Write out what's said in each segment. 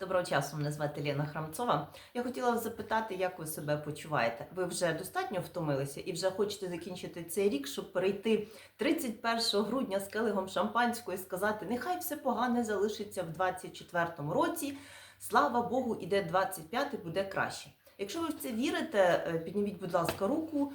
Доброго часу, мене звати Лена Храмцова. Я хотіла запитати, як ви себе почуваєте. Ви вже достатньо втомилися і вже хочете закінчити цей рік, щоб перейти 31 грудня з келихом шампанського і сказати, нехай все погане залишиться в 24 році. Слава Богу, іде 25 буде краще. Якщо ви в це вірите, е, підніміть, будь ласка, руку.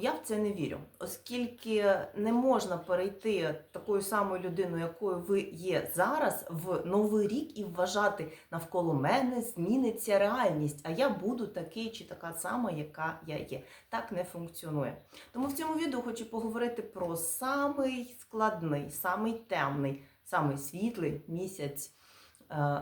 Я в це не вірю, оскільки не можна перейти такою самою людиною, якою ви є зараз, в новий рік і вважати навколо мене зміниться реальність, а я буду такий чи така сама, яка я є. Так не функціонує. Тому в цьому відео хочу поговорити про самий складний, самий темний, самий світлий місяць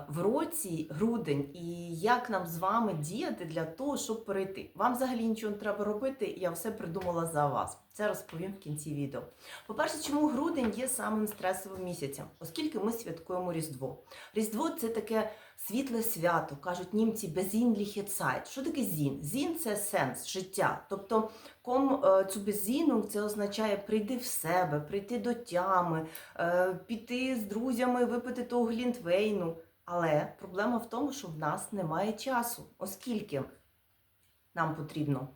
в році грудень, і як нам з вами діяти для того, щоб перейти. Вам взагалі нічого не треба робити, я все придумала за вас. Це розповім в кінці відео. По-перше, чому грудень є самим стресовим місяцем, оскільки ми святкуємо Різдво. Різдво це таке світле свято, кажуть німці безінліхе Zeit. Що таке зін? Зін це сенс, життя. Тобто ком е, цю безіну це означає прийти в себе, прийти до тями, е, піти з друзями, випити того глінтвейну. Але проблема в тому, що в нас немає часу, оскільки нам потрібно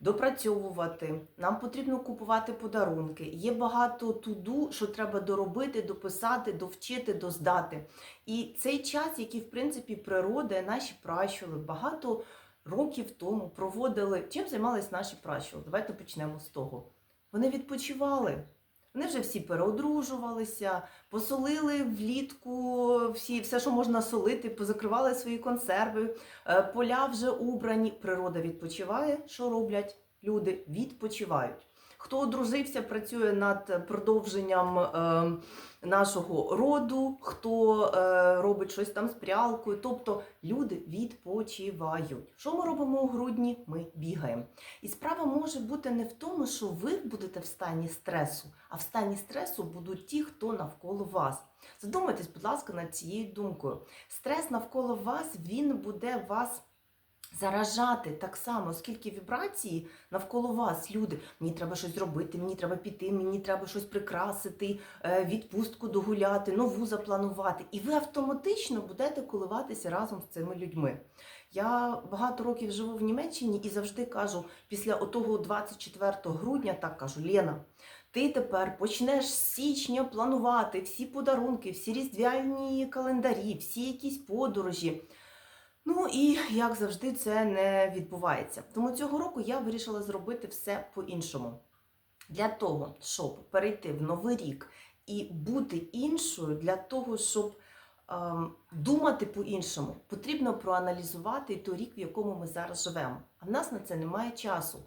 допрацьовувати, нам потрібно купувати подарунки. Є багато туду, що треба доробити, дописати, довчити, доздати. І цей час, який, в принципі, природа, наші пращули багато років тому проводили. Чим займалися наші пращули? Давайте почнемо з того. Вони відпочивали. Вони вже всі переодружувалися, посолили влітку всі, все, що можна солити, позакривали свої консерви, е, поля вже убрані. Природа відпочиває. Що роблять люди? Відпочивають. Хто одружився, працює над продовженням е, нашого роду, хто е, робить щось там з прялкою. Тобто люди відпочивають. Що ми робимо у грудні? Ми бігаємо. І справа може бути не в тому, що ви будете в стані стресу, а в стані стресу будуть ті, хто навколо вас. Задумайтесь, будь ласка, над цією думкою. Стрес навколо вас він буде вас. Заражати так само, скільки вібрації навколо вас, люди. Мені треба щось зробити, мені треба піти, мені треба щось прикрасити, е, відпустку догуляти, нову запланувати. І ви автоматично будете коливатися разом з цими людьми. Я багато років живу в Німеччині і завжди кажу, після отого 24 грудня, так кажу, Лена, ти тепер почнеш з січня планувати всі подарунки, всі різдвяні календарі, всі якісь подорожі. Ну і як завжди, це не відбувається. Тому цього року я вирішила зробити все по-іншому. Для того, щоб перейти в новий рік і бути іншою, для того, щоб думати по-іншому, потрібно проаналізувати той рік, в якому ми зараз живемо. А в нас на це немає часу.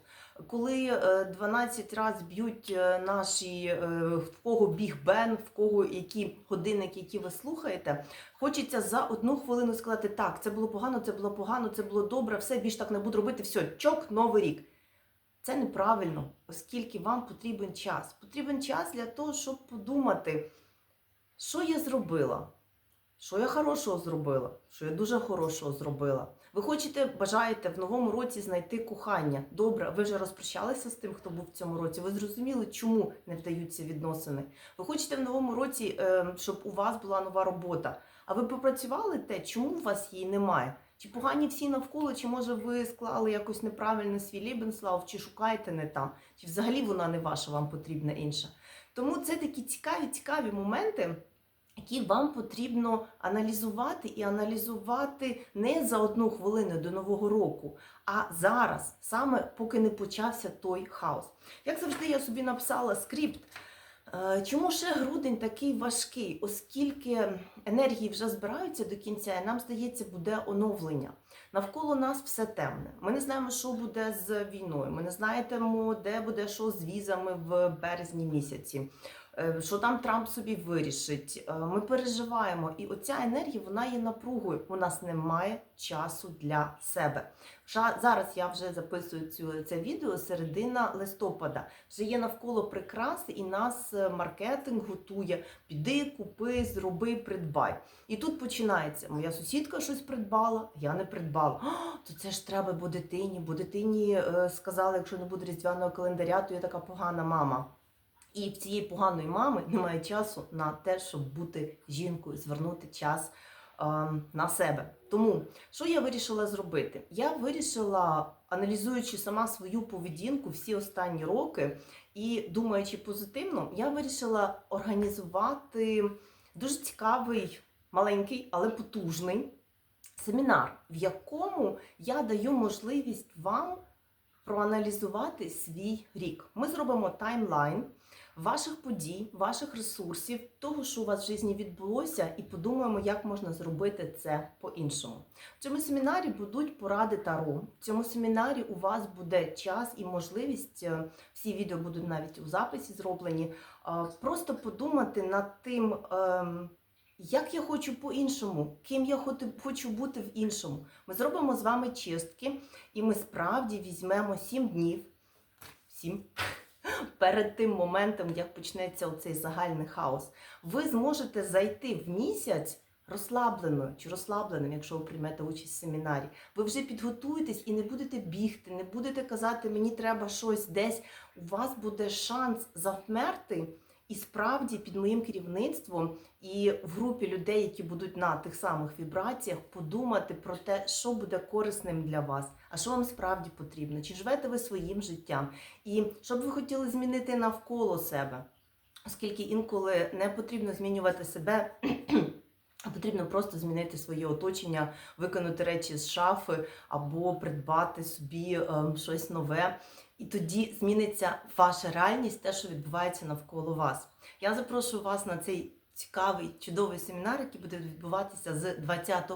Коли е, 12 разів б'ють е, наші, е, в кого біг Бен, в кого які годинники, які ви слухаєте, хочеться за одну хвилину сказати: так, це було погано, це було погано, це було добре, все більш так не буду робити. Все, чок, новий рік. Це неправильно, оскільки вам потрібен час. Потрібен час для того, щоб подумати, що я зробила, що я хорошого зробила, що я дуже хорошого зробила. Ви хочете, бажаєте в новому році знайти кохання. Добре, ви вже розпрощалися з тим, хто був в цьому році. Ви зрозуміли, чому не вдаються відносини. Ви хочете в новому році, е, щоб у вас була нова робота. А ви попрацювали те, чому у вас її немає? Чи погані всі навколо, чи може ви склали якось неправильно свій лібенслав, чи шукаєте не там, чи взагалі вона не ваша, вам потрібна інша. Тому це такі цікаві, цікаві моменти, які вам потрібно аналізувати і аналізувати не за одну хвилину до Нового року, а зараз, саме поки не почався той хаос. Як завжди, я собі написала скрипт. Е, Чому ще грудень такий важкий? Оскільки енергії вже збираються до кінця, і нам здається, буде оновлення. Навколо нас все темне. Ми не знаємо, що буде з війною. Ми не знаємо, де буде що з візами в березні місяці. Е, Що там Трамп собі вирішить. Е, Ми переживаємо, і оця енергія вона є напругою. У нас немає часу для себе. Зараз я вже записую цю це відео середина листопада. Вже є навколо прикраси, і нас е, маркетинг готує. Піди, купи, зроби, придбай. І тут починається: моя сусідка щось придбала, я не придбала. «А, То це ж треба, бо дитині, бо дитині сказали, якщо не буде різдвяного календаря, то я така погана мама. І в цієї поганої мами немає часу на те, щоб бути жінкою, звернути час на себе. Тому що я вирішила зробити? Я вирішила, аналізуючи сама свою поведінку всі останні роки і думаючи позитивно, я вирішила організувати дуже цікавий, маленький, але потужний семінар, в якому я даю можливість вам проаналізувати свій рік. Ми зробимо таймлайн ваших подій, ваших ресурсів, того, що у вас в житті відбулося, і подумаємо, як можна зробити це по-іншому. В цьому семінарі будуть поради Таро. В цьому семінарі у вас буде час і можливість, е, всі відео будуть навіть у записі зроблені, е, просто подумати над тим. Як я хочу по-іншому, ким я хочу бути в іншому. Ми зробимо з вами чистки, і ми справді візьмемо 7 днів. 7 перед тим моментом, як почнеться оцей загальний хаос, ви зможете зайти в місяць розслабленою чи розслабленим, якщо ви приймете участь в семінарі. Ви вже підготуєтесь і не будете бігти, не будете казати, мені треба щось десь. У вас буде шанс завмерти. І справді під моїм керівництвом і в групі людей, які будуть на тих самих вібраціях, подумати про те, що буде корисним для вас, а що вам справді потрібно, чи живете ви своїм життям, і що б ви хотіли змінити навколо себе, оскільки інколи не потрібно змінювати себе. А потрібно просто змінити своє оточення, виконати речі з шафи або придбати собі ем, щось нове. І тоді зміниться ваша реальність, те, що відбувається навколо вас. Я запрошую вас на цей цікавий, чудовий семінар, який буде відбуватися з 20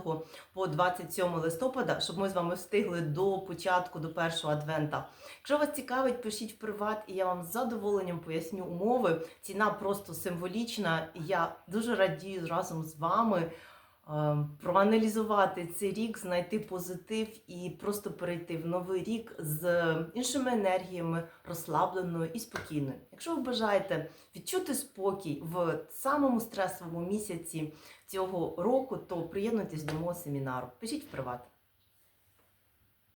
по 27 листопада, щоб ми з вами встигли до початку, до першого адвента. Якщо вас цікавить, пишіть в приват, і я вам з задоволенням поясню умови. Ціна просто символічна. Я дуже радію разом з вами проаналізувати цей рік, знайти позитив і просто перейти в новий рік з іншими енергіями, розслабленою і спокійною. Якщо ви бажаєте відчути спокій в самому стресовому місяці цього року, то приєднуйтесь до мого семінару. Пишіть в приват.